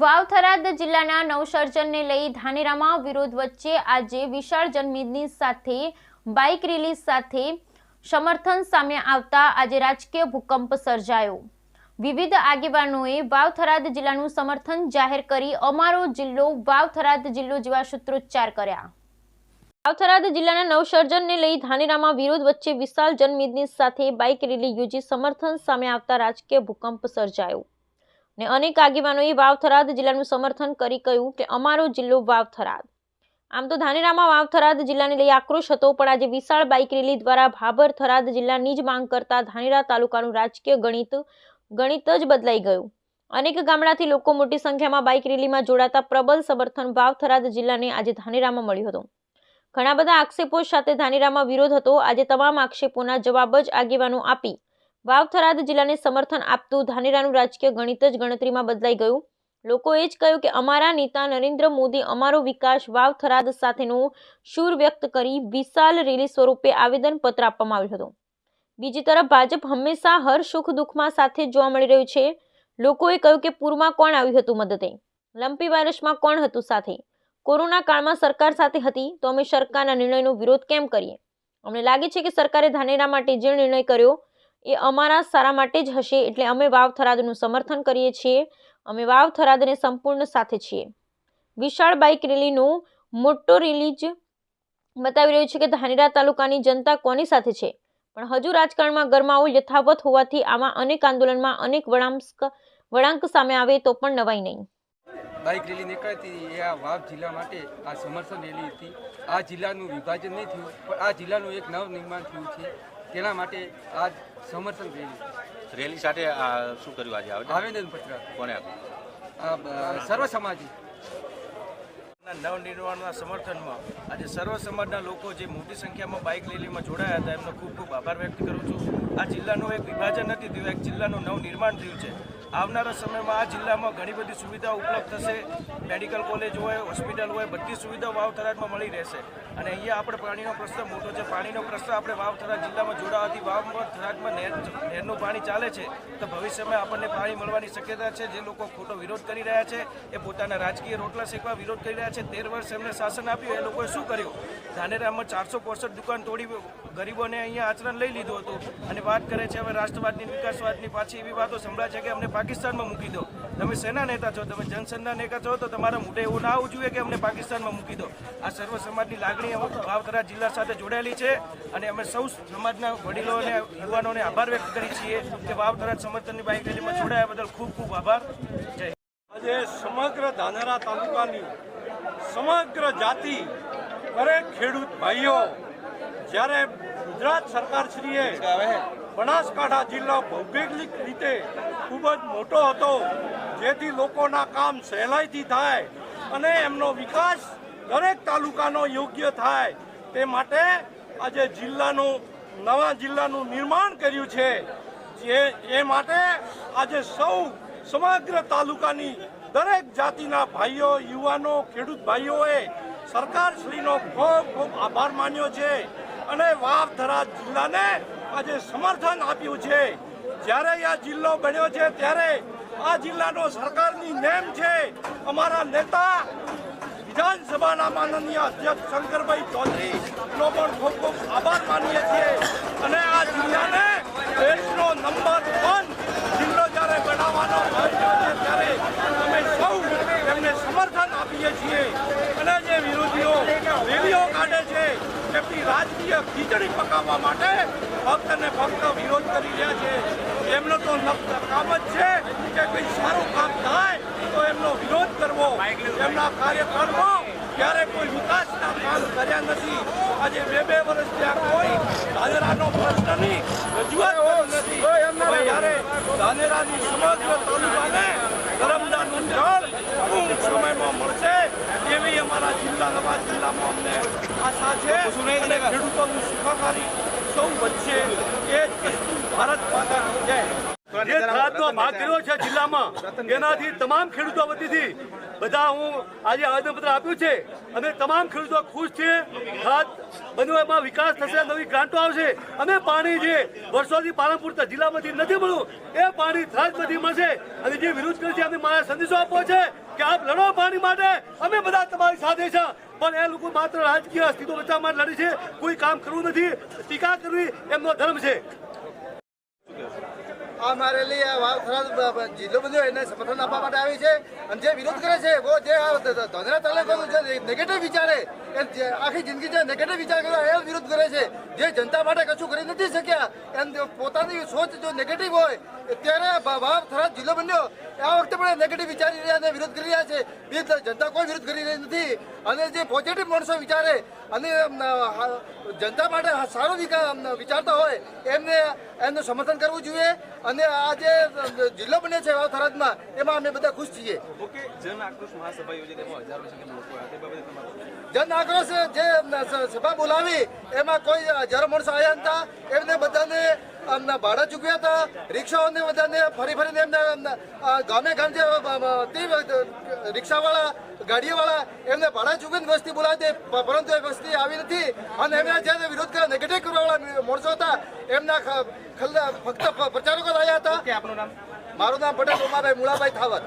વાવથરાદ જિલ્લાના નવસર્જનને લઈ ધાનેરામાં વિરોધ વચ્ચે આજે વિશાળ જનમેદની સાથે બાઇક રેલી સાથે સમર્થન સામે આવતા આજે રાજકીય ભૂકંપ સર્જાયો. વિવિધ આગેવાનોએ વાવથરાદ જિલ્લાનું સમર્થન જાહેર કરી અમારો જિલ્લો વાવથરાદ જિલ્લો જેવા સૂત્રોચ્ચાર કર્યા. વાવથરાદ જિલ્લાના નવસર્જનને લઈ ધાનેરામાં વિરોધ વચ્ચે વિશાળ જનમેદની સાથે બાઇક રેલી યોજી સમર્થન સામે આવતા રાજકીય ભૂકંપ સર્જાયો. ને અનેક આગેવાનોએ વાવથરાદ જિલ્લાનું સમર્થન કરી કહ્યું કે અમારો જિલ્લો વાવથરાદ. આમ તો ધાનેરામાં વાવથરાદ જિલ્લાને લઈ આક્રોશ હતો, પણ આજે વિશાળ બાઇક રેલી દ્વારા ભાભર થરાદ જિલ્લાની જ માંગ કરતા ધાનેરા તાલુકાનું રાજકીય ગણિત ગણિત જ બદલાઈ ગયું. અનેક ગામડાથી લોકો મોટી સંખ્યામાં બાઇક રેલીમાં જોડાતા પ્રબળ સમર્થન વાવથરાદ જિલ્લાને આજે ધાનેરામાં મળ્યું હતું. ઘણા બધા આક્ષેપો સાથે ધાનેરામાં વિરોધ હતો. આજે તમામ આક્ષેપોના જવાબ જ આગેવાનો આપી વાવથરાદ જિલ્લાને સમર્થન આપતું ધાનેરાનું રાજકીય ગણિત જ ગણતરીમાં બદલાઈ ગયું. લોકોએ જ કહ્યું કે અમારા નેતા નરેન્દ્ર મોદી અમારો વિકાસ વાવથરાદ સાથેનો શૂર વ્યક્ત કરી વિશાલ રેલી સ્વરૂપે આવેદનપત્ર આપવામાં આવ્યું હતું. બીજી તરફ ભાજપ હંમેશા હર સુખ દુઃખમાં સાથે જોવા મળી રહ્યું છે. લોકોએ કહ્યું કે પૂરમાં કોણ આવ્યું હતું મદદે? લંપી વાયરસમાં કોણ હતું સાથે? કોરોના કાળમાં સરકાર સાથે હતી, તો અમે સરકારના નિર્ણયનો વિરોધ કેમ કરીએ? અમને લાગે છે કે સરકારે ધાનેરા માટે જે નિર્ણય કર્યો એ અમારા સારા માટે જ હશે એટલે અમે વાવ થરાદનું સમર્થન કરીએ છીએ. અમે વાવ થરાદને સંપૂર્ણ સાથે છીએ. વિશાળ બાઇક રેલીનું મોટો રિલીજ બતાવી રહ્યું છે કે ધાનેરા તાલુકાની જનતા કોની સાથે છે? પણ હજુ રાજકારણમાં ગરમાવો યથાવત હોવાથી આમાં અનેક આંદોલનમાં અનેક વળાંક વળાંક સામે આવે તો પણ નવાઈ નહીં. બાઇક રેલી નીકળતી એ આ વાવ જિલ્લા માટે આ સમર્થન રેલી હતી. આ જિલ્લાનું વિભાજન નહીં થયું, પણ આ જિલ્લાનું એક નવ નિર્માણ થયું છે. તેના માટે આજ સમર્થન રેલી રેલી સાથે આ શું કર્યું આજે આવેદન પત્ર. કોને આપ્યું? આ સર્વ સમાજી. નવનિર્માણના સમર્થનમાં આજે સર્વ સમાજના લોકો જે મોટી સંખ્યામાં બાઇક રેલીમાં જોડાયા હતા એમનો ખૂબ ખૂબ આભાર વ્યક્ત કરું છું. આ જિલ્લાનું એક વિભાજન નથી થયું એક જિલ્લાનું નવનિર્માણ થયું છે. આવનારા સમયમાં આ જિલ્લામાં ઘણી બધી સુવિધાઓ ઉપલબ્ધ થશે. મેડિકલ કોલેજ હોય, હોસ્પિટલ હોય, બધી સુવિધાઓ વાવ થરાદમાં મળી રહેશે. અને અહીંયા આપણે પાણીનો પ્રશ્ન મોટો છે. પાણીનો પ્રશ્ન આપણે વાવ થરાદ જિલ્લામાં જોડાવાથી વાવથરાજમાં નહેર નહેરનું પાણી ચાલે છે. તો ભવિષ્યમાં આપણને પાણી મળવાની શક્યતા છે. જે લોકો ખોટો વિરોધ કરી રહ્યા છે, એ પોતાના રાજકીય રોટલા શેકવા વિરોધ કરી રહ્યા છે. તેર વર્ષ એમને શાસન આપ્યું, એ લોકોએ શું કર્યું? ધાનેરામાં ચારસો પોસઠ દુકાન તોડી ગરીબોને અહીંયા આચરણ લઈ લીધું હતું. અને વાત કરે છે, હવે રાષ્ટ્રવાદની, વિકાસવાદની પાછી એવી વાતો સંભળાય છે કે અમને પાકિસ્તાનમાં મૂકી દો. તમે સેના નેતા છો, તમે જનસંઘના નેતા છો, તો તમારા મોઢે એવું ના આવવું જોઈએ કે અમને પાકિસ્તાનમાં મૂકી દો. આ સર્વ સમાજની લાગણી વાવતરા જિલ્લા સાથે જોડાયેલી છે અને અમે સૌ સમાજના વડીલો અને યુવાનોને આભાર વ્યક્ત કરી છીએ કે વાવતરા સમર્થનની બાઇક રેલીમાં જોડાયા બદલ ખૂબ ખૂબ આભાર. જય. આજે સમગ્ર ધાનેરા તાલુકાની સમગ્ર જાતિ દરેક ખેડૂત ભાઈઓ. જ્યારે ગુજરાત સરકારશ્રીએ બનાસકાંઠા જિલ્લો ભૌગોલિક રીતે ખૂબ જ મોટો હતો. જેથી લોકોના કામ સહેલાઈથી થાય અને એમનો વિકાસ દરેક તાલુકાનો યોગ્ય થાય. તે માટે આજે જિલ્લાનું, નવા જિલ્લાનું નિર્માણ કર્યું છે. જે, એ માટે આજે સૌ સમગ્ર તાલુકાની દરેક જાતિના ભાઈઓ, યુવાનો, ખેડૂત ભાઈઓએ સરકારશ્રીનો ખૂબ ખૂબ આભાર માન્યો છે અને વાવ થરાદ જિલ્લાને આજે સમર્થન આપ્યું છે. જ્યારે આ જિલ્લો બન્યો છે, ત્યારે આ જિલ્લાનો સરકારની નેમ છે અમારા નેતા વિધાનસભાના માનનીય અધ્યક્ષ શંકરભાઈ ચૌધરી નો પણ ખૂબ ખૂબ આભાર માનીએ છીએ. અને આ જિલ્લાને દેશનો નંબર વન જિલ્લો જ્યારે બનાવવાનો આવ્યો છે, ત્યારે અમે સૌ એમને સમર્થન આપીએ છીએ. અને જે વિરોધીઓ રેલીઓ કાઢે છે એમની રાજકીય ખીચડી પકાવવા માટે ફક્ત ને ફક્ત વિરોધ કરી રહ્યા છે. એમનો તો કામ જ છે કે કોઈ સારું કામ થાય તો એમનો વિરોધ કરવો. એમના કાર્યકાળમાં ક્યારે કોઈ વિકાસના કામ કર્યા નથી. આજે બે બે વર્ષ ત્યાં કોઈ ધાનેરાનો પ્રશ્નની રજૂઆત નથી. ત્યારે ધાનેરાની સમગ્ર તાલુકાને નર્મદાનું જળ ટૂંક સમયમાં મળશે એવી અમારા જિલ્લા નવા જિલ્લામાં અમને આશા છે. અને ખેડૂતોની સુખાકારી સૌ વચ્ચે એ ભારત માતા જય. જે થરાદનો ભાગ કર્યો છે જિલ્લામાં એનાથી તમામ ખેડૂતો વતીથી બધા હું આજે આવેદનપત્ર આપ્યું છે અમે તમામ ખેડૂતો ખુશ છે. થરાદ બનવામાં વિકાસ થશે નવી ગ્રાન્ટો આવશે અમે પાણી જે વર્ષોથી પાલનપુર જિલ્લામાંથી નથી મળ્યું એ પાણી થરાદમાંથી મળશે. અને જે વિરોધ કરે છે અમે મારા સંદેશો આપવો છે. કે આપ લડો પાણી માટે. અમે બધા તમારી સાથે છે. પણ એ લોકો માત્ર રાજકીય અસ્તિત્વ બચાવવા માટે લડે છે. કોઈ કામ કરવું નથી. ટીકા કરવી એમનો ધર્મ છે. બ- બ- જિલ્લો બન્યો એને સમર્થન આપવા માટે આવી છે. અને જે વિરોધ કરે છે જે ધોધરા તાલુકાનું જે નેગેટિવ વિચારે, એ આખી જિંદગી જે નેગેટિવ વિચાર કર્યો એ વિરોધ કરે છે. જે જનતા માટે કશું કરી નથી શક્યા, એમ પોતાની સોચ જો નેગેટિવ હોય ત્યારે વાવ થરાદ જિલ્લો બન્યો. આ વખતે પણ નેગેટિવ વિચારી રહ્યા અને વિરોધ કરી રહ્યા છે. જનતા કોઈ વિરોધ કરી રહી નથી. અને જે પોઝિટિવ માણસો વિચારે, અને જનતા માટે સારો વિચારતા હોય, એમને, એમનું સમર્થન કરવું જોઈએ. અને આ જે જિલ્લો બને છે થરાદમાં એમાં અમે બધા ખુશ છીએ. જન આક્રોશ જે સભા બોલાવી એમાં કોઈ હજારો માણસો આવ્યા હતા એમને બધાને અમને ભાડા ચૂક્યા હતા રિક્ષાઓને બધાને ફરી ફરીને એમને ગામે ગામ જે રિક્ષાવાળા ગાડીઓવાળા એમને ભાડા ચૂકવીને વસ્તી બોલાવી પરંતુ એ વસ્તી આવી નથી. અને એમના જે વિરોધ કરવા નેગેટિવ કરવાવાળા માણસો હતા એમના ફક્ત પ- પ્રચારકો નામ? મારું નામ પટેલ ઉમાભાઈ મુળાભાઈ થાવર